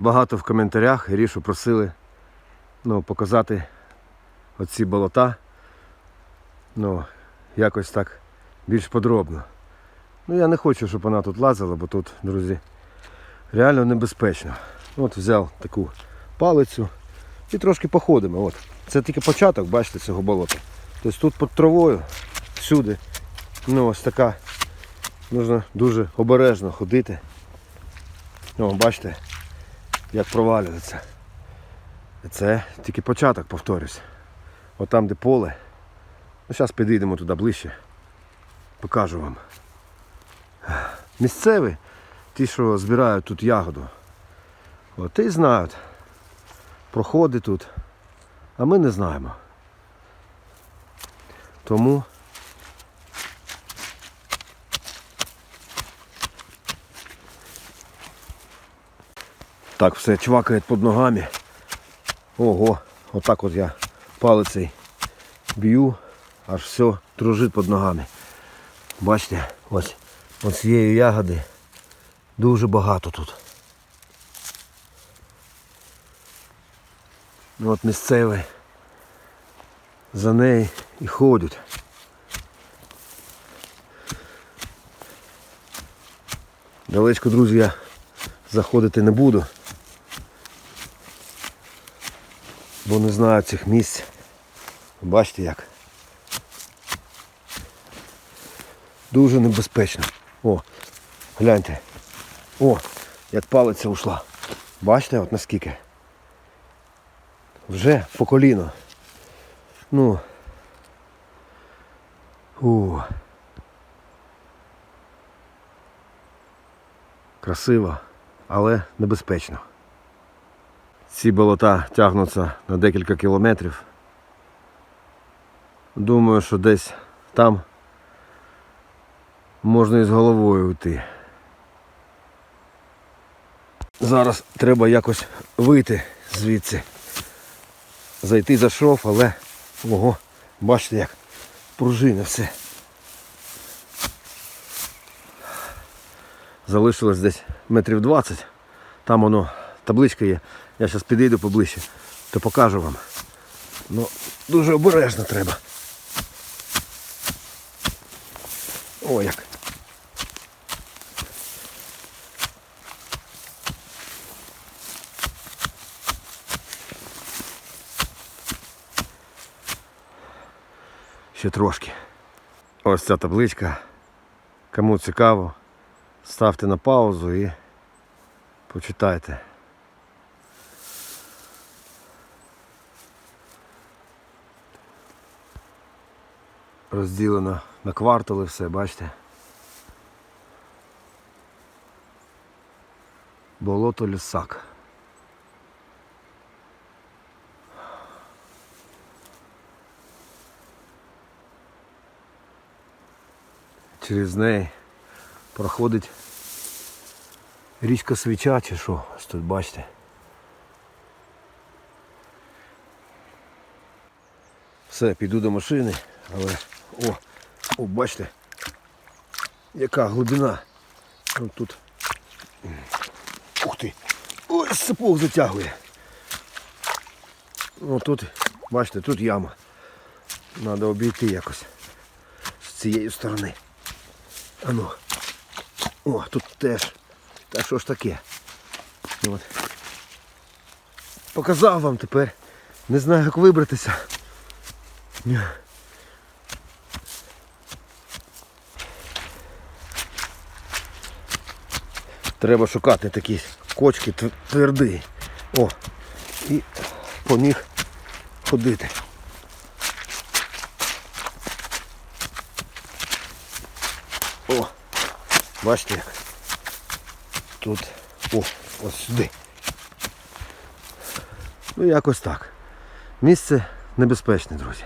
багато в коментарях Рішу просили ну, показати оці болота. Ну, якось так більш подробно. Ну я не хочу, щоб вона тут лазила, бо тут, друзі, реально небезпечно. От взяв таку палицю і трошки походимо. От. Це тільки початок, бачите, цього болота. Тобто тут під травою, всюди. Ну ось така. Нужно дуже обережно ходити. О, бачите, як провалюється. Це тільки початок, повторюсь. От там, де поле. Ну, зараз підійдемо туди ближче. Покажу вам. Місцеві, ті, що збирають тут ягоду. От, ті знають. Проходи тут. А ми не знаємо. Тому Так, все чвакає під ногами. Ого, отак от я палицей б'ю, аж все дружить під ногами. Бачите, ось, ось цієї ягоди дуже багато тут. Ну, От місцеві за неї і ходять. Далечко, друзі, я заходити не буду. Бо не знаю цих місць. Бачите як. Дуже небезпечно. О, гляньте. О, як палиця ушла. Бачите, от наскільки? Вже по коліно. Ну. У. Красиво, але небезпечно. Ці болота тягнуться на декілька кілометрів. Думаю, що десь там можна і з головою йти. Зараз треба якось вийти звідси. Зайти за шов, але ого, бачите як пружина все. Залишилось десь метрів 20. Там воно табличка є. Я зараз підійду поближче, то покажу вам. Ну, дуже обережно треба. О, як. Ще трошки. Ось ця табличка. Кому цікаво, ставте на паузу і почитайте. Розділено на квартали все, бачите? Болото лісак. Через неї проходить річка свіча чи що, ось тут бачите. Все, піду до машини, але о, о, бачите, яка глибина. Тут. Ух ти! Ой, сапог затягує. О, тут, бачите, тут яма. Треба обійти якось з цієї сторони. Ану. О, тут теж. Та що ж таке? От. Показав вам тепер. Не знаю, як вибратися. Треба шукати такі кочки тв- тверді. О, і по них ходити. О, бачите як. Тут, о, ось сюди. Ну якось так. Місце небезпечне, друзі.